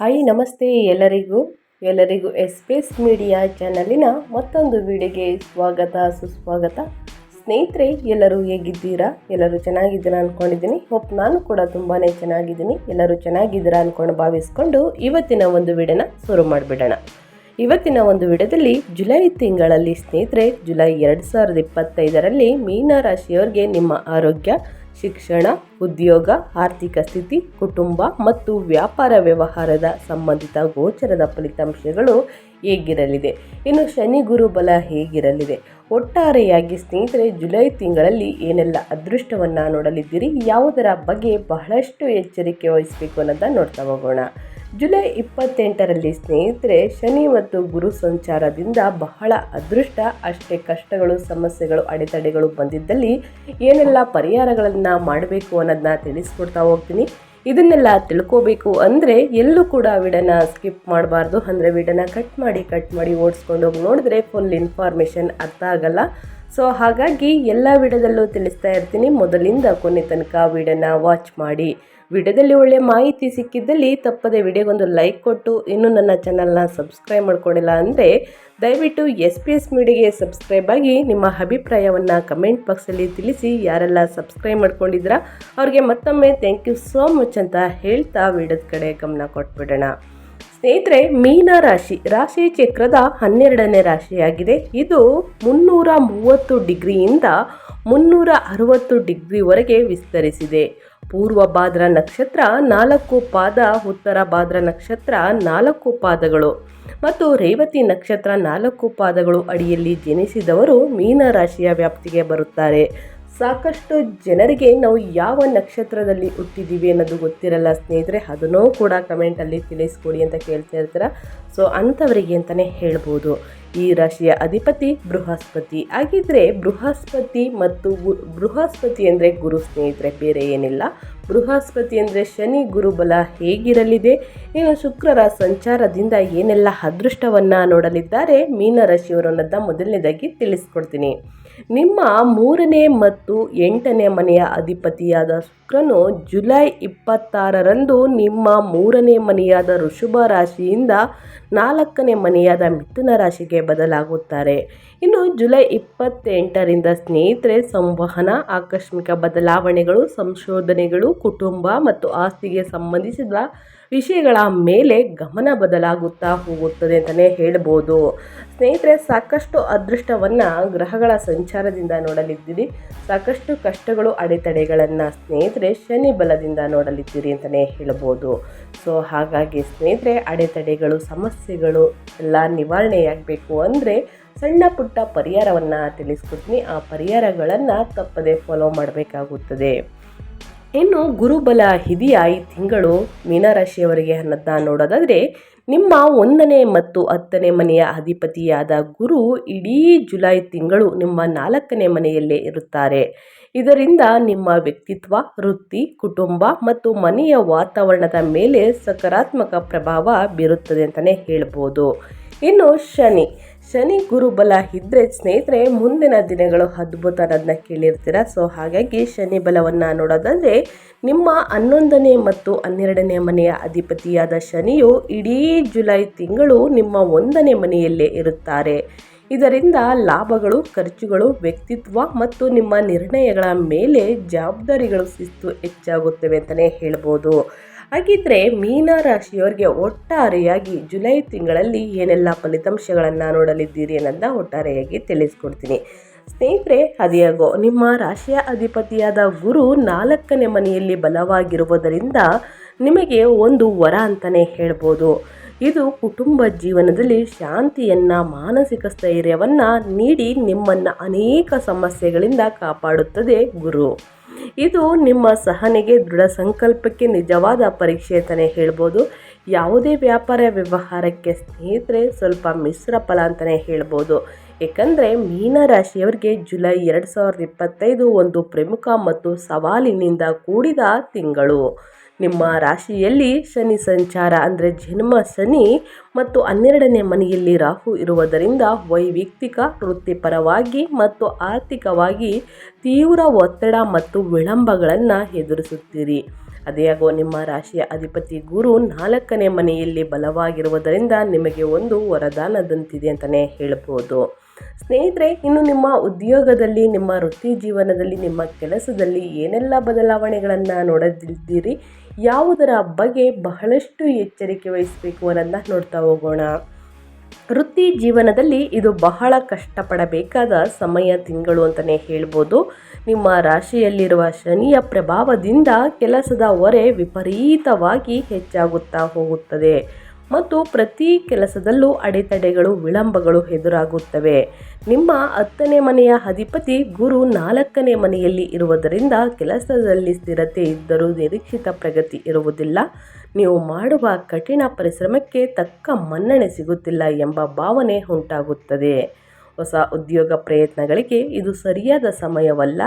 Hi, ನಮಸ್ತೆ ಎಲ್ಲರಿಗೂ. ಎಲ್ಲರಿಗೂ ಎಸ್ಪೇಸ್ ಮೀಡಿಯಾ ಚಾನಲಿನ ಮತ್ತೊಂದು ವಿಡಿಯೋಗೆ ಸ್ವಾಗತ, ಸುಸ್ವಾಗತ. ಸ್ನೇಹಿತರೆ, ಎಲ್ಲರೂ ಹೇಗಿದ್ದೀರಾ? ಎಲ್ಲರೂ ಚೆನ್ನಾಗಿದ್ದೀರಾ ಅಂದ್ಕೊಂಡಿದ್ದೀನಿ ಹೋಪ್ ನಾನು ಕೂಡ ತುಂಬಾ ಚೆನ್ನಾಗಿದ್ದೀನಿ. ಎಲ್ಲರೂ ಚೆನ್ನಾಗಿದ್ದೀರಾ ಅಂದ್ಕೊಂಡು ಭಾವಿಸ್ಕೊಂಡು ಇವತ್ತಿನ ಒಂದು ವಿಡಿಯೋನ ಶುರು ಮಾಡಿಬಿಡೋಣ. ಇವತ್ತಿನ ಒಂದು ವಿಡಿಯೋದಲ್ಲಿ ಜುಲೈ ತಿಂಗಳಲ್ಲಿ ಸ್ನೇಹಿತರೆ, ಜುಲೈ ಎರಡು ಸಾವಿರದ ಇಪ್ಪತ್ತೈದರಲ್ಲಿ ಮೀನ ರಾಶಿಯವರಿಗೆ ನಿಮ್ಮ ಆರೋಗ್ಯ ಶಿಕ್ಷಣ, ಉದ್ಯೋಗ, ಆರ್ಥಿಕ ಸ್ಥಿತಿ, ಕುಟುಂಬ ಮತ್ತು ವ್ಯಾಪಾರ ವ್ಯವಹಾರದ ಸಂಬಂಧಿತ ಗೋಚರದ ಫಲಿತಾಂಶಗಳು ಹೇಗಿರಲಿದೆ? ಇನ್ನು ಶನಿ ಗುರು ಬಲ ಹೇಗಿರಲಿದೆ? ಒಟ್ಟಾರೆಯಾಗಿ ಸ್ನೇಹಿತರೆ, ಜುಲೈ ತಿಂಗಳಲ್ಲಿ ಏನೆಲ್ಲ ಅದೃಷ್ಟವನ್ನು ನೋಡಲಿದ್ದೀರಿ? ಯಾವುದರ ಬಗ್ಗೆ ಬಹಳಷ್ಟು ಎಚ್ಚರಿಕೆ ವಹಿಸಬೇಕು ಅನ್ನೋದನ್ನು ನೋಡ್ತಾ ಹೋಗೋಣ. ಜುಲೈ ಇಪ್ಪತ್ತೆಂಟರಲ್ಲಿ ಸ್ನೇಹಿತರೆ, ಶನಿ ಮತ್ತು ಗುರು ಸಂಚಾರದಿಂದ ಬಹಳ ಅದೃಷ್ಟ. ಅಷ್ಟೇ ಕಷ್ಟಗಳು, ಸಮಸ್ಯೆಗಳು, ಅಡೆತಡೆಗಳು ಬಂದಿದ್ದಲ್ಲಿ ಏನೆಲ್ಲ ಪರಿಹಾರಗಳನ್ನು ಮಾಡಬೇಕು ಅನ್ನೋದನ್ನ ತಿಳಿಸ್ಕೊಡ್ತಾ ಹೋಗ್ತೀನಿ. ಇದನ್ನೆಲ್ಲ ತಿಳ್ಕೋಬೇಕು ಅಂದರೆ ಎಲ್ಲೂ ಕೂಡ ವಿಡನ ಸ್ಕಿಪ್ ಮಾಡಬಾರ್ದು. ಅಂದರೆ ವಿಡನ ಕಟ್ ಮಾಡಿ ಕಟ್ ಮಾಡಿ ಓಡಿಸ್ಕೊಂಡು ಹೋಗಿ ನೋಡಿದ್ರೆ ಫುಲ್ ಇನ್ಫಾರ್ಮೇಷನ್ ಅರ್ಥ ಆಗಲ್ಲ. ಸೊ, ಹಾಗಾಗಿ ಎಲ್ಲ ವಿಡದಲ್ಲೂ ತಿಳಿಸ್ತಾ ಇರ್ತೀನಿ. ಮೊದಲಿಂದ ಕೊನೆ ತನಕ ವಿಡಿಯೋನ ವಾಚ್ ಮಾಡಿ. ವಿಡಿಯೋದಲ್ಲಿ ಒಳ್ಳೆಯ ಮಾಹಿತಿ ಸಿಕ್ಕಿದ್ದಲ್ಲಿ ತಪ್ಪದೆ ವಿಡಿಯೋಗೊಂದು ಲೈಕ್ ಕೊಟ್ಟು ಇನ್ನೂ ನನ್ನ ಚಾನಲ್ನ ಸಬ್ಸ್ಕ್ರೈಬ್ ಮಾಡ್ಕೊಂಡಿಲ್ಲ ಅಂದರೆ ದಯವಿಟ್ಟು ಎಸ್ ಪಿ ಎಸ್ ಮೀಡಿಯಾಗೆ ಸಬ್ಸ್ಕ್ರೈಬ್ ಆಗಿ ನಿಮ್ಮ ಅಭಿಪ್ರಾಯವನ್ನು ಕಮೆಂಟ್ ಬಾಕ್ಸಲ್ಲಿ ತಿಳಿಸಿ. ಯಾರೆಲ್ಲ ಸಬ್ಸ್ಕ್ರೈಬ್ ಮಾಡ್ಕೊಂಡಿದ್ದೀರಾ ಅವ್ರಿಗೆ ಮತ್ತೊಮ್ಮೆ ಥ್ಯಾಂಕ್ ಯು ಸೋ ಮಚ್ ಅಂತ ಹೇಳ್ತಾ ವಿಡಿಯೋದ ಕಡೆ ಗಮನ ಕೊಟ್ಬಿಡೋಣ. ಸ್ನೇಹಿತರೆ, ಮೀನ ರಾಶಿ ರಾಶಿ ಚಕ್ರದ ಹನ್ನೆರಡನೇ ರಾಶಿಯಾಗಿದೆ. ಇದು ಮುನ್ನೂರ ಮೂವತ್ತು ಡಿಗ್ರಿಯಿಂದ ಮುನ್ನೂರ ಅರವತ್ತು ಡಿಗ್ರಿವರೆಗೆ ವಿಸ್ತರಿಸಿದೆ. ಪೂರ್ವ ಭಾದ್ರ ನಕ್ಷತ್ರ, ನಾಲ್ಕು ಪಾದ, ಉತ್ತರ ಭಾದ್ರ ನಕ್ಷತ್ರ, ನಾಲ್ಕು ಪಾದಗಳು. ಮತ್ತು ರೇವತಿ ನಕ್ಷತ್ರ ನಾಲ್ಕು ಪಾದಗಳು ಅಡಿಯಲ್ಲಿ ಜನಿಸಿದವರು ಮೀನ ರಾಶಿಯ ವ್ಯಾಪ್ತಿಗೆ ಬರುತ್ತಾರೆ. ಸಾಕಷ್ಟು ಜನರಿಗೆ ನಾವು ಯಾವ ನಕ್ಷತ್ರದಲ್ಲಿ ಹುಟ್ಟಿದ್ದೀವಿ ಅನ್ನೋದು ಗೊತ್ತಿರಲ್ಲ ಸ್ನೇಹಿತರೆ, ಅದನ್ನೂ ಕೂಡ ಕಮೆಂಟಲ್ಲಿ ತಿಳಿಸ್ಕೊಡಿ ಅಂತ ಕೇಳ್ತಾ ಇರ್ತೀರ? ಸೊ ಅಂಥವರಿಗೆ ಅಂತಲೇ ಹೇಳ್ಬೋದು. ಈ ರಾಶಿಯ ಅಧಿಪತಿ ಬೃಹಸ್ಪತಿ. ಹಾಗಿದ್ರೆ ಬೃಹಸ್ಪತಿ ಮತ್ತು ಬೃಹಸ್ಪತಿ ಅಂದರೆ ಗುರು ಸ್ನೇಹಿತರೆ, ಬೇರೆ ಏನಿಲ್ಲ. ಬೃಹಸ್ಪತಿ ಅಂದರೆ ಶನಿ ಗುರುಬಲ ಹೇಗಿರಲಿದೆ? ಇನ್ನು ಶುಕ್ರರ ಸಂಚಾರದಿಂದ ಏನೆಲ್ಲ ಅದೃಷ್ಟವನ್ನು ನೋಡಲಿದ್ದಾರೆ? ಮೀನ ರಾಶಿಯವರನ್ನದ್ದ ಅನ್ನೋದನ್ನ ಮೊದಲನೇದಾಗಿ ತಿಳಿಸ್ಕೊಡ್ತೀನಿ. ನಿಮ್ಮ ಮೂರನೇ ಮತ್ತು ಎಂಟನೇ ಮನೆಯ ಅಧಿಪತಿಯಾದ ಶುಕ್ರನು ಜುಲೈ ಇಪ್ಪತ್ತಾರರಂದು ನಿಮ್ಮ ಮೂರನೇ ಮನೆಯಾದ ಋಷಭ ರಾಶಿಯಿಂದ ನಾಲ್ಕನೇ ಮನೆಯಾದ ಮಿಥುನ ರಾಶಿಗೆ ಬದಲಾಗುತ್ತಾರೆ. ಇನ್ನು ಜುಲೈ ಇಪ್ಪತ್ತೆಂಟರಿಂದ ಸ್ನೇಹಿತರೆ, ಸಂವಹನ, ಆಕಸ್ಮಿಕ ಬದಲಾವಣೆಗಳು, ಸಂಶೋಧನೆಗಳು, ಕುಟುಂಬ ಮತ್ತು ಆಸ್ತಿಗೆ ಸಂಬಂಧಿಸಿದ ವಿಷಯಗಳ ಮೇಲೆ ಗಮನ ಬದಲಾಗುತ್ತಾ ಹೋಗುತ್ತದೆ ಅಂತಲೇ ಹೇಳ್ಬೋದು. ಸ್ನೇಹಿತರೆ, ಸಾಕಷ್ಟು ಅದೃಷ್ಟವನ್ನು ಗ್ರಹಗಳ ಸಂಚಾರದಿಂದ ನೋಡಲಿದ್ದೀರಿ. ಸಾಕಷ್ಟು ಕಷ್ಟಗಳು, ಅಡೆತಡೆಗಳನ್ನು ಸ್ನೇಹಿತರೆ ಶನಿ ಬಲದಿಂದ ನೋಡಲಿದ್ದೀರಿ ಅಂತಲೇ ಹೇಳ್ಬೋದು. ಸೊ ಹಾಗಾಗಿ ಸ್ನೇಹಿತರೆ, ಅಡೆತಡೆಗಳು, ಸಮಸ್ಯೆಗಳು ಎಲ್ಲ ನಿವಾರಣೆಯಾಗಬೇಕು ಅಂದರೆ ಸಣ್ಣ ಪುಟ್ಟ ಪರಿಹಾರವನ್ನು ತಿಳಿಸ್ಕೊಡ್ತೀನಿ. ಆ ಪರಿಹಾರಗಳನ್ನು ತಪ್ಪದೆ ಫಾಲೋ ಮಾಡಬೇಕಾಗುತ್ತದೆ. ಇನ್ನು ಗುರುಬಲ ಹಿರಿಯ ಈ ತಿಂಗಳು ಮೀನರಾಶಿಯವರಿಗೆ ಅನ್ನೋದನ್ನ ನೋಡೋದಾದರೆ, ನಿಮ್ಮ ಒಂದನೇ ಮತ್ತು ಹತ್ತನೇ ಮನೆಯ ಅಧಿಪತಿಯಾದ ಗುರು ಇಡೀ ಜುಲೈ ತಿಂಗಳು ನಿಮ್ಮ ನಾಲ್ಕನೇ ಮನೆಯಲ್ಲೇ ಇರುತ್ತಾರೆ. ಇದರಿಂದ ನಿಮ್ಮ ವ್ಯಕ್ತಿತ್ವ, ವೃತ್ತಿ, ಕುಟುಂಬ ಮತ್ತು ಮನೆಯ ವಾತಾವರಣದ ಮೇಲೆ ಸಕಾರಾತ್ಮಕ ಪ್ರಭಾವ ಬೀರುತ್ತದೆ ಅಂತಲೇ ಹೇಳ್ಬೋದು. ಇನ್ನು ಶನಿ ಶನಿ ಗುರುಬಲ ಇದ್ದರೆ ಸ್ನೇಹಿತರೆ, ಮುಂದಿನ ದಿನಗಳು ಅದ್ಭುತ ಅನ್ನೋದನ್ನ ಕೇಳಿರ್ತೀರ? ಸೊ ಹಾಗಾಗಿ ಶನಿ ಬಲವನ್ನು ನೋಡೋದಾದರೆ, ನಿಮ್ಮ ಹನ್ನೊಂದನೇ ಮತ್ತು ಹನ್ನೆರಡನೇ ಮನೆಯ ಅಧಿಪತಿಯಾದ ಶನಿಯು ಇಡೀ ಜುಲೈ ತಿಂಗಳು ನಿಮ್ಮ ಒಂದನೇ ಮನೆಯಲ್ಲೇ ಇರುತ್ತಾರೆ. ಇದರಿಂದ ಲಾಭಗಳು, ಖರ್ಚುಗಳು, ವ್ಯಕ್ತಿತ್ವ ಮತ್ತು ನಿಮ್ಮ ನಿರ್ಣಯಗಳ ಮೇಲೆ ಜವಾಬ್ದಾರಿಗಳು ಶಿಸ್ತು ಹೆಚ್ಚಾಗುತ್ತವೆ ಅಂತಲೇ ಹೇಳ್ಬೋದು. ಹಾಗಿದ್ರೆ ಮೀನ ರಾಶಿಯವರಿಗೆ ಒಟ್ಟಾರೆಯಾಗಿ ಜುಲೈ ತಿಂಗಳಲ್ಲಿ ಏನೆಲ್ಲ ಫಲಿತಾಂಶಗಳನ್ನು ನೋಡಲಿದ್ದೀರಿ ಅನ್ನೋದನ್ನ ಒಟ್ಟಾರೆಯಾಗಿ ತಿಳಿಸ್ಕೊಡ್ತೀನಿ. ಸ್ನೇಹಿತರೆ, ಅದಿಯಾಗೋ ನಿಮ್ಮ ರಾಶಿಯ ಅಧಿಪತಿಯಾದ ಗುರು ನಾಲ್ಕನೇ ಮನೆಯಲ್ಲಿ ಬಲವಾಗಿರುವುದರಿಂದ ನಿಮಗೆ ಒಂದು ವರ ಅಂತಲೇ ಹೇಳ್ಬೋದು. ಇದು ಕುಟುಂಬ ಜೀವನದಲ್ಲಿ ಶಾಂತಿಯನ್ನು, ಮಾನಸಿಕ ಸ್ಥೈರ್ಯವನ್ನು ನೀಡಿ ನಿಮ್ಮನ್ನು ಅನೇಕ ಸಮಸ್ಯೆಗಳಿಂದ ಕಾಪಾಡುತ್ತದೆ ಗುರು. ಇದು ನಿಮ್ಮ ಸಹನೆಗೆ ದೃಢ ಸಂಕಲ್ಪಕ್ಕೆ ನಿಜವಾದ ಪರೀಕ್ಷೆ ಅಂತಲೇ ಹೇಳ್ಬೋದು. ಯಾವುದೇ ವ್ಯಾಪಾರ ವ್ಯವಹಾರಕ್ಕೆ ಸ್ನೇಹಿತರೆ ಸ್ವಲ್ಪ ಮಿಶ್ರ ಫಲ ಅಂತಲೇ ಹೇಳ್ಬೋದು. ಏಕೆಂದರೆ ಮೀನರಾಶಿಯವರಿಗೆ ಜುಲೈ ಎರಡು ಸಾವಿರದ ಇಪ್ಪತ್ತೈದು ಒಂದು ಪ್ರಮುಖ ಮತ್ತು ಸವಾಲಿನಿಂದ ಕೂಡಿದ ತಿಂಗಳು. ನಿಮ್ಮ ರಾಶಿಯಲ್ಲಿ ಶನಿ ಸಂಚಾರ ಅಂದರೆ ಜನ್ಮ ಶನಿ ಮತ್ತು ಹನ್ನೆರಡನೇ ಮನೆಯಲ್ಲಿ ರಾಹು ಇರುವುದರಿಂದ ವೈಯಕ್ತಿಕ, ವೃತ್ತಿಪರವಾಗಿ ಮತ್ತು ಆರ್ಥಿಕವಾಗಿ ತೀವ್ರ ಒತ್ತಡ ಮತ್ತು ವಿಳಂಬಗಳನ್ನು ಎದುರಿಸುತ್ತೀರಿ. ಅದೇಗೋ ನಿಮ್ಮ ರಾಶಿಯ ಅಧಿಪತಿ ಗುರು ನಾಲ್ಕನೇ ಮನೆಯಲ್ಲಿ ಬಲವಾಗಿರುವುದರಿಂದ ನಿಮಗೆ ಒಂದು ವರದಾನದಂತಿದೆ ಅಂತಲೇ ಹೇಳ್ಬೋದು. ಸ್ನೇಹಿತರೆ, ಇನ್ನು ನಿಮ್ಮ ಉದ್ಯೋಗದಲ್ಲಿ, ನಿಮ್ಮ ವೃತ್ತಿ ಜೀವನದಲ್ಲಿ, ನಿಮ್ಮ ಕೆಲಸದಲ್ಲಿ ಏನೆಲ್ಲ ಬದಲಾವಣೆಗಳನ್ನು ನೋಡದಿದ್ದೀರಿ? ಯಾವುದರ ಬಗ್ಗೆ ಬಹಳಷ್ಟು ಎಚ್ಚರಿಕೆ ವಹಿಸಬೇಕು ಅನ್ನೋದನ್ನ ನೋಡ್ತಾ ಹೋಗೋಣ. ವೃತ್ತಿ ಜೀವನದಲ್ಲಿ ಇದು ಬಹಳ ಕಷ್ಟಪಡಬೇಕಾದ ಸಮಯ, ತಿಂಗಳು ಅಂತಲೇ ಹೇಳ್ಬೋದು. ನಿಮ್ಮ ರಾಶಿಯಲ್ಲಿರುವ ಶನಿಯ ಪ್ರಭಾವದಿಂದ ಕೆಲಸದ ಹೊರೆ ವಿಪರೀತವಾಗಿ ಹೆಚ್ಚಾಗುತ್ತಾ ಹೋಗುತ್ತದೆ. ಮತ್ತು ಪ್ರತಿ ಕೆಲಸದಲ್ಲೂ ಅಡೆತಡೆಗಳು, ವಿಳಂಬಗಳು ಎದುರಾಗುತ್ತವೆ. ನಿಮ್ಮ ಹತ್ತನೇ ಮನೆಯ ಅಧಿಪತಿ ಗುರು ನಾಲ್ಕನೇ ಮನೆಯಲ್ಲಿ ಇರುವುದರಿಂದ ಕೆಲಸದಲ್ಲಿ ಸ್ಥಿರತೆ ಇದ್ದರೂ ನಿರೀಕ್ಷಿತ ಪ್ರಗತಿ ಇರುವುದಿಲ್ಲ. ನೀವು ಮಾಡುವ ಕಠಿಣ ಪರಿಶ್ರಮಕ್ಕೆ ತಕ್ಕ ಮನ್ನಣೆ ಸಿಗುತ್ತಿಲ್ಲ ಎಂಬ ಭಾವನೆ ಉಂಟಾಗುತ್ತದೆ. ಹೊಸ ಉದ್ಯೋಗ ಪ್ರಯತ್ನಗಳಿಗೆ ಇದು ಸರಿಯಾದ ಸಮಯವಲ್ಲ.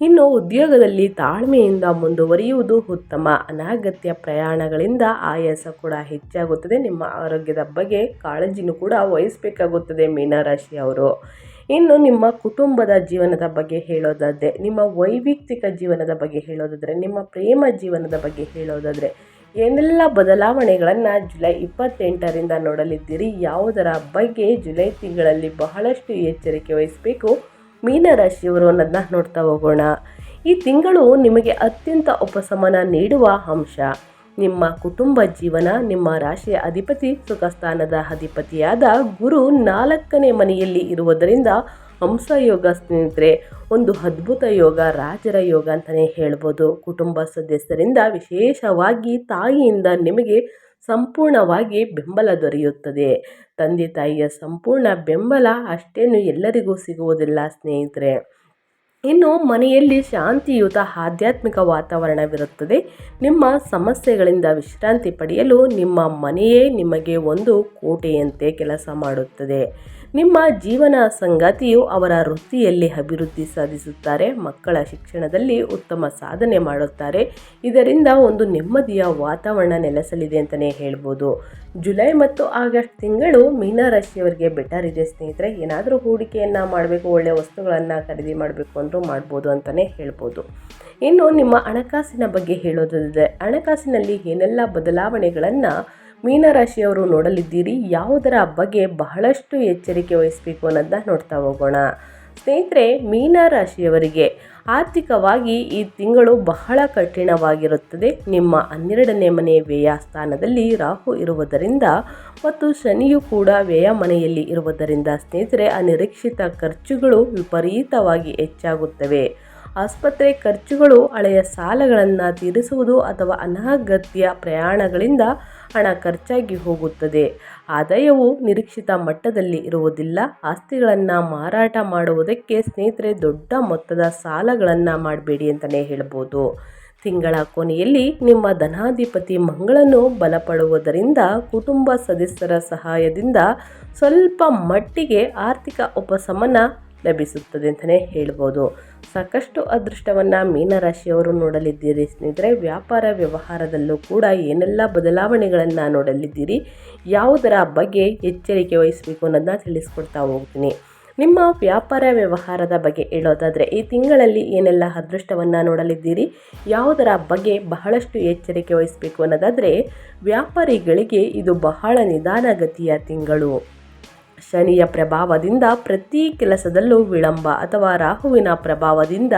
ಇನ್ನು ಉದ್ಯೋಗದಲ್ಲಿ ತಾಳ್ಮೆಯಿಂದ ಮುಂದುವರಿಯುವುದು ಉತ್ತಮ. ಅನಗತ್ಯ ಪ್ರಯಾಣಗಳಿಂದ ಆಯಾಸ ಕೂಡ ಹೆಚ್ಚಾಗುತ್ತದೆ. ನಿಮ್ಮ ಆರೋಗ್ಯದ ಬಗ್ಗೆ ಕಾಳಜಿನೂ ಕೂಡ ವಹಿಸಬೇಕಾಗುತ್ತದೆ ಮೀನರಾಶಿಯವರು ಇನ್ನು ನಿಮ್ಮ ಕುಟುಂಬದ ಜೀವನದ ಬಗ್ಗೆ ಹೇಳೋದಾದರೆ, ನಿಮ್ಮ ವೈಯಕ್ತಿಕ ಜೀವನದ ಬಗ್ಗೆ ಹೇಳೋದಾದರೆ, ನಿಮ್ಮ ಪ್ರೇಮ ಜೀವನದ ಬಗ್ಗೆ ಹೇಳೋದಾದರೆ ಏನೆಲ್ಲ ಬದಲಾವಣೆಗಳನ್ನು ಜುಲೈ ಇಪ್ಪತ್ತೆಂಟರಿಂದ ನೋಡಲಿದ್ದೀರಿ? ಯಾವುದರ ಬಗ್ಗೆ ಜುಲೈ ತಿಂಗಳಲ್ಲಿ ಬಹಳಷ್ಟು ಎಚ್ಚರಿಕೆ ವಹಿಸಬೇಕು? ಮೀನರಾಶಿಯವರು ಅನ್ನೋದನ್ನ ನೋಡ್ತಾ ಹೋಗೋಣ. ಈ ತಿಂಗಳು ನಿಮಗೆ ಅತ್ಯಂತ ಉಪಶಮನ ನೀಡುವ ಅಂಶ. ನಿಮ್ಮ ಕುಟುಂಬ ಜೀವನ, ನಿಮ್ಮ ರಾಶಿಯ ಅಧಿಪತಿ ಸುಖಸ್ಥಾನದ ಅಧಿಪತಿಯಾದ ಗುರು ನಾಲ್ಕನೇ ಮನೆಯಲ್ಲಿ ಇರುವುದರಿಂದ ಹಂಸಯೋಗ ಸ್ನೇಹಿತರೆ, ಒಂದು ಅದ್ಭುತ ಯೋಗ ರಾಜರ ಯೋಗ ಅಂತಲೇ ಹೇಳ್ಬೋದು. ಕುಟುಂಬ ಸದಸ್ಯರಿಂದ ವಿಶೇಷವಾಗಿ ತಾಯಿಯಿಂದ ನಿಮಗೆ ಸಂಪೂರ್ಣವಾಗಿ ಬೆಂಬಲ ದೊರೆಯುತ್ತದೆ. ತಂದೆ ತಾಯಿಯ ಸಂಪೂರ್ಣ ಬೆಂಬಲ ಅಷ್ಟೇನು ಎಲ್ಲರಿಗೂ ಸಿಗುವುದಿಲ್ಲ ಸ್ನೇಹಿತರೆ. ಇನ್ನು ಮನೆಯಲ್ಲಿ ಶಾಂತಿಯುತ ಆಧ್ಯಾತ್ಮಿಕ ವಾತಾವರಣವಿರುತ್ತದೆ. ನಿಮ್ಮ ಸಮಸ್ಯೆಗಳಿಂದ ವಿಶ್ರಾಂತಿ ಪಡೆಯಲು ನಿಮ್ಮ ಮನೆಯೇ ನಿಮಗೆ ಒಂದು ಕೋಟೆಯಂತೆ ಕೆಲಸ ಮಾಡುತ್ತದೆ. ನಿಮ್ಮ ಜೀವನ ಸಂಗಾತಿಯು ಅವರ ವೃತ್ತಿಯಲ್ಲಿ ಅಭಿವೃದ್ಧಿ ಸಾಧಿಸುತ್ತಾರೆ, ಮಕ್ಕಳ ಶಿಕ್ಷಣದಲ್ಲಿ ಉತ್ತಮ ಸಾಧನೆ ಮಾಡುತ್ತಾರೆ. ಇದರಿಂದ ಒಂದು ನೆಮ್ಮದಿಯ ವಾತಾವರಣ ನೆಲೆಸಲಿದೆ ಅಂತಲೇ ಹೇಳ್ಬೋದು. ಜುಲೈ ಮತ್ತು ಆಗಸ್ಟ್ ತಿಂಗಳು ಮೀನರಾಶಿಯವರಿಗೆ ಬೆಟರ್ ಇದೆ ಸ್ನೇಹಿತರೆ. ಏನಾದರೂ ಹೂಡಿಕೆಯನ್ನು ಮಾಡಬೇಕು ಒಳ್ಳೆಯ ವಸ್ತುಗಳನ್ನು ಖರೀದಿ ಮಾಡಬೇಕು ಅಂದರೂ ಮಾಡ್ಬೋದು ಅಂತಲೇ ಹೇಳ್ಬೋದು. ಇನ್ನು ನಿಮ್ಮ ಹಣಕಾಸಿನ ಬಗ್ಗೆ ಹೇಳೋದಿದೆ ಹಣಕಾಸಿನಲ್ಲಿ ಏನೆಲ್ಲ ಬದಲಾವಣೆಗಳನ್ನು ಮೀನರಾಶಿಯವರು ನೋಡಲಿದ್ದೀರಿ, ಯಾವುದರ ಬಗ್ಗೆ ಬಹಳಷ್ಟು ಎಚ್ಚರಿಕೆ ವಹಿಸಬೇಕು ಅನ್ನೋದನ್ನ ನೋಡ್ತಾ ಹೋಗೋಣ. ಸ್ನೇಹಿತರೆ, ಮೀನರಾಶಿಯವರಿಗೆ ಆರ್ಥಿಕವಾಗಿ ಈ ತಿಂಗಳು ಬಹಳ ಕಠಿಣವಾಗಿರುತ್ತದೆ. ನಿಮ್ಮ ಹನ್ನೆರಡನೇ ಮನೆ ವ್ಯಯ ಸ್ಥಾನದಲ್ಲಿ ರಾಹು ಇರುವುದರಿಂದ ಮತ್ತು ಶನಿಯು ಕೂಡ ವ್ಯಯ ಮನೆಯಲ್ಲಿ ಇರುವುದರಿಂದ ಸ್ನೇಹಿತರೆ, ಅನಿರೀಕ್ಷಿತ ಖರ್ಚುಗಳು ವಿಪರೀತವಾಗಿ ಹೆಚ್ಚಾಗುತ್ತವೆ. ಆಸ್ಪತ್ರೆ ಖರ್ಚುಗಳು ಹಳೆಯ ಸಾಲಗಳನ್ನು ತೀರಿಸುವುದು ಅಥವಾ ಅನಗತ್ಯ ಪ್ರಯಾಣಗಳಿಂದ ಹಣ ಖರ್ಚಾಗಿ ಹೋಗುತ್ತದೆ. ಆದಾಯವು ನಿರೀಕ್ಷಿತ ಮಟ್ಟದಲ್ಲಿ ಇರುವುದಿಲ್ಲ. ಆಸ್ತಿಗಳನ್ನು ಮಾರಾಟ ಮಾಡುವುದಕ್ಕೆ ಸ್ನೇಹಿತರೆ ದೊಡ್ಡ ಮೊತ್ತದ ಸಾಲಗಳನ್ನು ಮಾಡಬೇಡಿ ಅಂತಲೇ ಹೇಳ್ಬೋದು. ತಿಂಗಳ ಕೊನೆಯಲ್ಲಿ ನಿಮ್ಮ ಧನಾಧಿಪತಿ ಮಂಗಳನ್ನು ಬಲಪಡುವುದರಿಂದ ಕುಟುಂಬ ಸದಸ್ಯರ ಸಹಾಯದಿಂದ ಸ್ವಲ್ಪ ಮಟ್ಟಿಗೆ ಆರ್ಥಿಕ ಉಪಶಮನ ಲಭಿಸುತ್ತದೆ ಅಂತಲೇ ಹೇಳ್ಬೋದು. ಸಾಕಷ್ಟು ಅದೃಷ್ಟವನ್ನು ಮೀನರಾಶಿಯವರು ನೋಡಲಿದ್ದೀರಿ. ಸ್ನೇಹಿತರೆ, ವ್ಯಾಪಾರ ವ್ಯವಹಾರದಲ್ಲೂ ಕೂಡ ಏನೆಲ್ಲ ಬದಲಾವಣೆಗಳನ್ನು ನೋಡಲಿದ್ದೀರಿ? ಯಾವುದರ ಬಗ್ಗೆ ಎಚ್ಚರಿಕೆ ವಹಿಸಬೇಕು ಅನ್ನೋದನ್ನ ತಿಳಿಸ್ಕೊಡ್ತಾ ಹೋಗ್ತೀನಿ. ನಿಮ್ಮ ವ್ಯಾಪಾರ ವ್ಯವಹಾರದ ಬಗ್ಗೆ ಹೇಳೋದಾದರೆ, ಈ ತಿಂಗಳಲ್ಲಿ ಏನೆಲ್ಲ ಅದೃಷ್ಟವನ್ನು ನೋಡಲಿದ್ದೀರಿ? ಯಾವುದರ ಬಗ್ಗೆ ಬಹಳಷ್ಟು ಎಚ್ಚರಿಕೆ ವಹಿಸಬೇಕು ಅನ್ನೋದಾದರೆ, ವ್ಯಾಪಾರಿಗಳಿಗೆ ಇದು ಬಹಳ ನಿಧಾನಗತಿಯ ತಿಂಗಳು. ಶನಿಯ ಪ್ರಭಾವದಿಂದ ಪ್ರತಿ ಕೆಲಸದಲ್ಲೂ ವಿಳಂಬ ಅಥವಾ ರಾಹುವಿನ ಪ್ರಭಾವದಿಂದ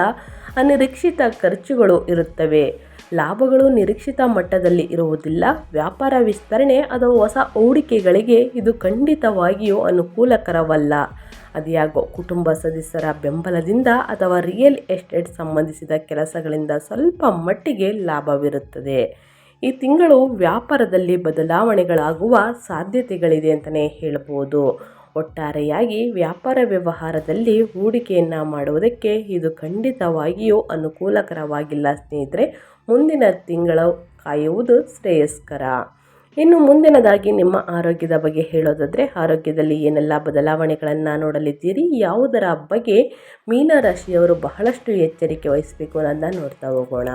ಅನಿರೀಕ್ಷಿತ ಖರ್ಚುಗಳು ಇರುತ್ತವೆ. ಲಾಭಗಳು ನಿರೀಕ್ಷಿತ ಮಟ್ಟದಲ್ಲಿ ಇರುವುದಿಲ್ಲ. ವ್ಯಾಪಾರ ವಿಸ್ತರಣೆ ಅಥವಾ ಹೊಸ ಹೂಡಿಕೆಗಳಿಗೆ ಇದು ಖಂಡಿತವಾಗಿಯೂ ಅನುಕೂಲಕರವಲ್ಲ. ಅದ್ಯಾಗೋ ಕುಟುಂಬ ಸದಸ್ಯರ ಬೆಂಬಲದಿಂದ ಅಥವಾ ರಿಯಲ್ ಎಸ್ಟೇಟ್ ಸಂಬಂಧಿಸಿದ ಕೆಲಸಗಳಿಂದ ಸ್ವಲ್ಪ ಮಟ್ಟಿಗೆ ಲಾಭವಿರುತ್ತದೆ. ಈ ತಿಂಗಳು ವ್ಯಾಪಾರದಲ್ಲಿ ಬದಲಾವಣೆಗಳಾಗುವ ಸಾಧ್ಯತೆಗಳಿದೆ ಅಂತಲೇ ಹೇಳ್ಬೋದು ಒಟ್ಟಾರೆಯಾಗಿ ವ್ಯಾಪಾರ ವ್ಯವಹಾರದಲ್ಲಿ ಹೂಡಿಕೆಯನ್ನು ಮಾಡುವುದಕ್ಕೆ ಇದು ಖಂಡಿತವಾಗಿಯೂ ಅನುಕೂಲಕರವಾಗಿಲ್ಲ ಸ್ನೇಹಿತರೆ. ಮುಂದಿನ ತಿಂಗಳು ಕಾಯುವುದು ಶ್ರೇಯಸ್ಕರ. ಇನ್ನು ಮುಂದಿನದಾಗಿ ನಿಮ್ಮ ಆರೋಗ್ಯದ ಬಗ್ಗೆ ಹೇಳೋದಾದರೆ, ಆರೋಗ್ಯದಲ್ಲಿ ಏನೆಲ್ಲ ಬದಲಾವಣೆಗಳನ್ನು ನೋಡಲಿದ್ದೀರಿ, ಯಾವುದರ ಬಗ್ಗೆ ಮೀನರಾಶಿಯವರು ಬಹಳಷ್ಟು ಎಚ್ಚರಿಕೆ ವಹಿಸಬೇಕು ಅನ್ನೋದನ್ನ ನೋಡ್ತಾ ಹೋಗೋಣ.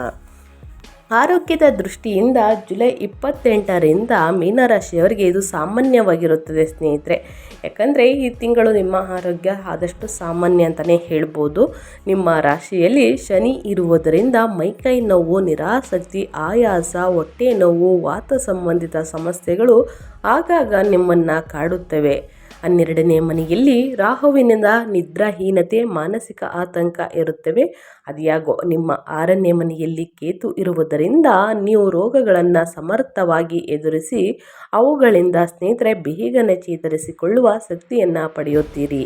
ಆರೋಗ್ಯದ ದೃಷ್ಟಿಯಿಂದ ಜುಲೈ ಇಪ್ಪತ್ತೆಂಟರಿಂದ ಮೀನರಾಶಿಯವರಿಗೆ ಇದು ಸಾಮಾನ್ಯವಾಗಿರುತ್ತದೆ ಸ್ನೇಹಿತರೆ. ಯಾಕಂದರೆ ಈ ತಿಂಗಳು ನಿಮ್ಮ ಆರೋಗ್ಯ ಆದಷ್ಟು ಸಾಮಾನ್ಯ ಅಂತಲೇ ಹೇಳ್ಬೋದು. ನಿಮ್ಮ ರಾಶಿಯಲ್ಲಿ ಶನಿ ಇರುವುದರಿಂದ ಮೈಕೈ ನೋವು, ನಿರಾಸಕ್ತಿ, ಆಯಾಸ, ಹೊಟ್ಟೆ ನೋವು, ವಾತ ಸಂಬಂಧಿತ ಸಮಸ್ಯೆಗಳು ಆಗಾಗ ನಿಮ್ಮನ್ನು ಕಾಡುತ್ತವೆ. ಹನ್ನೆರಡನೇ ಮನೆಯಲ್ಲಿ ರಾಹುವಿನಿಂದ ನಿದ್ರಾಹೀನತೆ, ಮಾನಸಿಕ ಆತಂಕ ಇರುತ್ತವೆ. ಅದ್ಯಾಗೋ ನಿಮ್ಮ ಆರನೇ ಮನೆಯಲ್ಲಿ ಕೇತು ಇರುವುದರಿಂದ ನೀವು ರೋಗಗಳನ್ನು ಸಮರ್ಥವಾಗಿ ಎದುರಿಸಿ, ಅವುಗಳಿಂದ ಸ್ನೇಹಿತರೆ ಬೇಗನೆ ಚೇತರಿಸಿಕೊಳ್ಳುವ ಶಕ್ತಿಯನ್ನು ಪಡೆಯುತ್ತೀರಿ.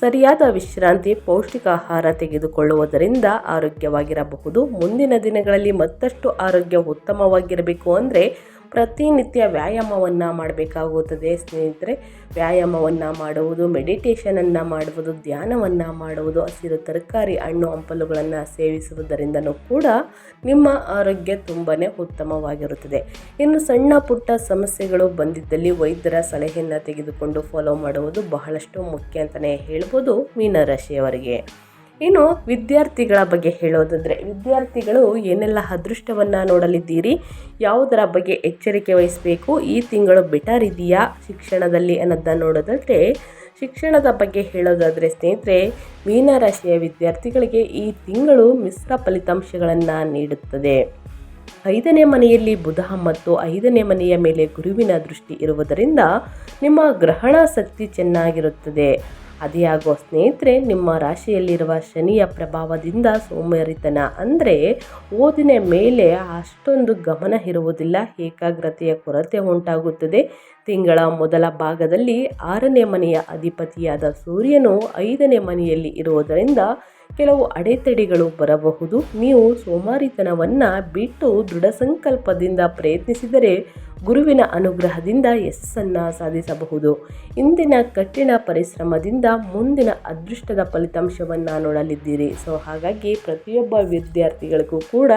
ಸರಿಯಾದ ವಿಶ್ರಾಂತಿ ಪೌಷ್ಟಿಕ ಆಹಾರ ತೆಗೆದುಕೊಳ್ಳುವುದರಿಂದ ಆರೋಗ್ಯವಾಗಿರಬಹುದು. ಮುಂದಿನ ದಿನಗಳಲ್ಲಿ ಮತ್ತಷ್ಟು ಆರೋಗ್ಯ ಉತ್ತಮವಾಗಿರಬೇಕು ಅಂದರೆ ಪ್ರತಿನಿತ್ಯ ವ್ಯಾಯಾಮವನ್ನು ಮಾಡಬೇಕಾಗುತ್ತದೆ. ಸ್ನೇಹಿತರೆ, ವ್ಯಾಯಾಮವನ್ನು ಮಾಡುವುದು ಮೆಡಿಟೇಷನನ್ನು ಮಾಡುವುದು, ಧ್ಯಾನವನ್ನು ಮಾಡುವುದು, ಹಸಿರು ತರಕಾರಿ, ಹಣ್ಣು, ಹಂಪಲುಗಳನ್ನು ಸೇವಿಸುವುದರಿಂದನೂ ಕೂಡ ನಿಮ್ಮ ಆರೋಗ್ಯ ತುಂಬಾ ಉತ್ತಮವಾಗಿರುತ್ತದೆ. ಇನ್ನು ಸಣ್ಣ ಪುಟ್ಟ ಸಮಸ್ಯೆಗಳು ಬಂದಿದ್ದಲ್ಲಿ ವೈದ್ಯರ ಸಲಹೆಯನ್ನು ತೆಗೆದುಕೊಂಡು ಫಾಲೋ ಮಾಡುವುದು ಬಹಳಷ್ಟು ಮುಖ್ಯ ಅಂತಲೇ ಹೇಳ್ಬೋದು ಮೀನರಾಶಿಯವರಿಗೆ. ಇನ್ನು ವಿದ್ಯಾರ್ಥಿಗಳ ಬಗ್ಗೆ ಹೇಳೋದಾದರೆ, ವಿದ್ಯಾರ್ಥಿಗಳು ಏನೆಲ್ಲ ಅದೃಷ್ಟವನ್ನು ನೋಡಲಿದ್ದೀರಿ, ಯಾವುದರ ಬಗ್ಗೆ ಎಚ್ಚರಿಕೆ ವಹಿಸಬೇಕು, ಈ ತಿಂಗಳು ಬೆಟರ್ ಇದೆಯಾ ಶಿಕ್ಷಣದಲ್ಲಿ ಅನ್ನೋದನ್ನು ನೋಡೋದಾದರೆ, ಶಿಕ್ಷಣದ ಬಗ್ಗೆ ಹೇಳೋದಾದರೆ ಸ್ನೇಹಿತರೆ ಮೀನರಾಶಿಯ ವಿದ್ಯಾರ್ಥಿಗಳಿಗೆ ಈ ತಿಂಗಳು ಮಿಶ್ರ ಫಲಿತಾಂಶಗಳನ್ನು ನೀಡುತ್ತದೆ. ಐದನೇ ಮನೆಯಲ್ಲಿ ಬುಧ ಮತ್ತು ಐದನೇ ಮನೆಯ ಮೇಲೆ ಗುರುವಿನ ದೃಷ್ಟಿ ಇರುವುದರಿಂದ ನಿಮ್ಮ ಗ್ರಹಣ ಶಕ್ತಿ ಚೆನ್ನಾಗಿರುತ್ತದೆ. ಅದೇ ಆಗೋ ಸ್ನೇಹಿತರೆ, ನಿಮ್ಮ ರಾಶಿಯಲ್ಲಿರುವ ಶನಿಯ ಪ್ರಭಾವದಿಂದ ಸೋಮಾರಿತನ. ಅಂದರೆ ಓದಿನ ಮೇಲೆ ಅಷ್ಟೊಂದು ಗಮನ ಇರುವುದಿಲ್ಲ. ಏಕಾಗ್ರತೆಯ ಕೊರತೆ ಉಂಟಾಗುತ್ತದೆ. ತಿಂಗಳ ಮೊದಲ ಭಾಗದಲ್ಲಿ ಆರನೇ ಮನೆಯ ಅಧಿಪತಿಯಾದ ಸೂರ್ಯನು ಐದನೇ ಮನೆಯಲ್ಲಿ ಇರುವುದರಿಂದ ಕೆಲವು ಅಡೆತಡೆಗಳು ಬರಬಹುದು. ನೀವು ಸೋಮಾರಿತನವನ್ನು ಬಿಟ್ಟು ದೃಢ ಸಂಕಲ್ಪದಿಂದ ಪ್ರಯತ್ನಿಸಿದರೆ ಗುರುವಿನ ಅನುಗ್ರಹದಿಂದ ಯಶಸ್ಸನ್ನು ಸಾಧಿಸಬಹುದು. ಇಂದಿನ ಕಠಿಣ ಪರಿಶ್ರಮದಿಂದ ಮುಂದಿನ ಅದೃಷ್ಟದ ಫಲಿತಾಂಶವನ್ನು ನೋಡಲಿದ್ದೀರಿ. ಸೊ ಹಾಗಾಗಿ ಪ್ರತಿಯೊಬ್ಬ ವಿದ್ಯಾರ್ಥಿಗಳಿಗೂ ಕೂಡ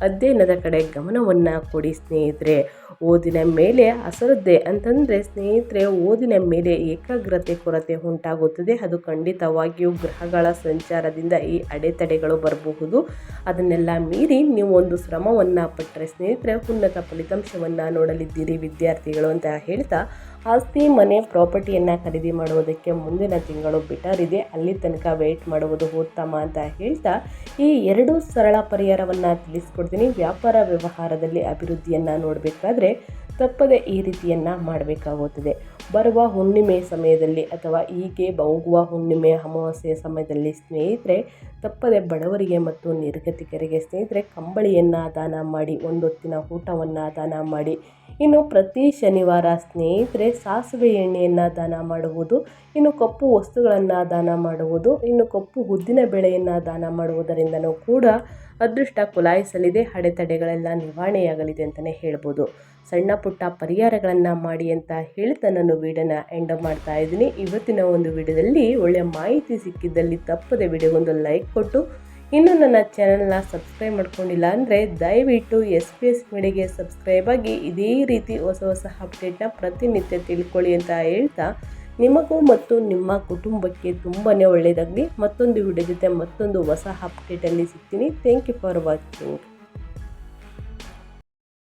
ಅಧ್ಯಯನದ ಕಡೆ ಗಮನವನ್ನು ಕೊಡಿ ಸ್ನೇಹಿತರೆ. ಓದಿನ ಮೇಲೆ ಅಸರದ್ದೆ ಅಂತಂದರೆ ಸ್ನೇಹಿತರೆ, ಓದಿನ ಮೇಲೆ ಏಕಾಗ್ರತೆ ಕೊರತೆ ಉಂಟಾಗುತ್ತದೆ. ಅದು ಖಂಡಿತವಾಗಿಯೂ ಗ್ರಹಗಳ ಸಂಚಾರದಿಂದ ಈ ಅಡೆತಡೆಗಳು ಬರಬಹುದು. ಅದನ್ನೆಲ್ಲ ಮೀರಿ ನೀವು ಒಂದು ಶ್ರಮವನ್ನು ಪಟ್ಟರೆ ಸ್ನೇಹಿತರೆ, ಉನ್ನತ ಫಲಿತಾಂಶವನ್ನು ನೋಡಲಿದ್ದೀರಿ ವಿದ್ಯಾರ್ಥಿಗಳು ಅಂತ ಹೇಳ್ತಾ ಆಸ್ತಿ ಮನೆ ಪ್ರಾಪರ್ಟಿಯನ್ನು ಖರೀದಿ ಮಾಡುವುದಕ್ಕೆ ಮುಂದಿನ ತಿಂಗಳು ಇದೆ. ಅಲ್ಲಿ ತನಕ ವೆಯ್ಟ್ ಮಾಡುವುದು ಉತ್ತಮ ಅಂತ ಹೇಳ್ತಾ ಈ ಎರಡು ಸರಳ ಪರಿಹಾರವನ್ನು ತಿಳಿಸ್ಕೊಡ್ತೀನಿ. ವ್ಯಾಪಾರ ವ್ಯವಹಾರದಲ್ಲಿ ಅಭಿವೃದ್ಧಿಯನ್ನು ನೋಡಬೇಕಾದ್ರೆ ತಪ್ಪದೆ ಈ ರೀತಿಯನ್ನು ಮಾಡಬೇಕಾಗುತ್ತದೆ. ಬರುವ ಹುಣ್ಣಿಮೆ ಸಮಯದಲ್ಲಿ ಅಥವಾ ಹೀಗೆ ಬೌಗುವ ಹುಣ್ಣಿಮೆ ಅಮಾವಾಸ್ಯೆಯ ಸಮಯದಲ್ಲಿ ಸ್ನೇಹಿತರೆ, ತಪ್ಪದೆ ಬಡವರಿಗೆ ಮತ್ತು ನಿರ್ಗತಿಕರಿಗೆ ಸ್ನೇಹಿತರೆ, ಕಂಬಳಿಯನ್ನು ದಾನ ಮಾಡಿ, ಒಂದೊತ್ತಿನ ಊಟವನ್ನು ದಾನ ಮಾಡಿ. ಇನ್ನು ಪ್ರತಿ ಶನಿವಾರ ಸ್ನೇಹಿತರೆ ಸಾಸಿವೆ ಎಣ್ಣೆಯನ್ನು ದಾನ ಮಾಡುವುದು, ಇನ್ನು ಕಪ್ಪು ವಸ್ತುಗಳನ್ನು ದಾನ ಮಾಡುವುದು, ಇನ್ನು ಕಪ್ಪು ಉದ್ದಿನ ಬೆಳೆಯನ್ನು ದಾನ ಮಾಡುವುದರಿಂದನೂ ಕೂಡ ಅದೃಷ್ಟ ಕುಲಾಯಿಸಲಿದೆ, ಅಡೆತಡೆಗಳೆಲ್ಲ ನಿವಾರಣೆಯಾಗಲಿದೆ ಅಂತಲೇ ಹೇಳ್ಬೋದು. ಸಣ್ಣ ಪುಟ್ಟ ಪರಿಹಾರಗಳನ್ನು ಮಾಡಿ ಅಂತ ಹೇಳ್ತಾ ನಾನು ವೀಡಿಯೋನ ಎಂಡ್ ಮಾಡ್ತಾ ಇದ್ದೀನಿ. ಇವತ್ತಿನ ಒಂದು ವಿಡಿಯೋದಲ್ಲಿ ಒಳ್ಳೆಯ ಮಾಹಿತಿ ಸಿಕ್ಕಿದ್ದಲ್ಲಿ ತಪ್ಪದೆ ವಿಡಿಯೋಗೊಂದು ಲೈಕ್ ಕೊಟ್ಟು ಇನ್ನು ನನ್ನ ಚಾನಲ್ನ ಸಬ್ಸ್ಕ್ರೈಬ್ ಮಾಡ್ಕೊಂಡಿಲ್ಲ ಅಂದರೆ ದಯವಿಟ್ಟು ಎಸ್ ಪಿ ಎಸ್ ಮೀಡಿಯಾಗೆ ಸಬ್ಸ್ಕ್ರೈಬ್ ಆಗಿ ಇದೇ ರೀತಿ ಹೊಸ ಹೊಸ ಅಪ್ಡೇಟ್ನ ಪ್ರತಿನಿತ್ಯ ತಿಳ್ಕೊಳ್ಳಿ ಅಂತ ಹೇಳ್ತಾ, ನಿಮಗೂ ಮತ್ತು ನಿಮ್ಮ ಕುಟುಂಬಕ್ಕೆ ತುಂಬಾ ಒಳ್ಳೆಯದಾಗಲಿ ಮತ್ತೊಂದು ವಿಡಿಯೋ ಜೊತೆ ಮತ್ತೊಂದು ಹೊಸ ಅಪ್ಡೇಟಲ್ಲಿ ಸಿಗ್ತೀನಿ. Thank you for watching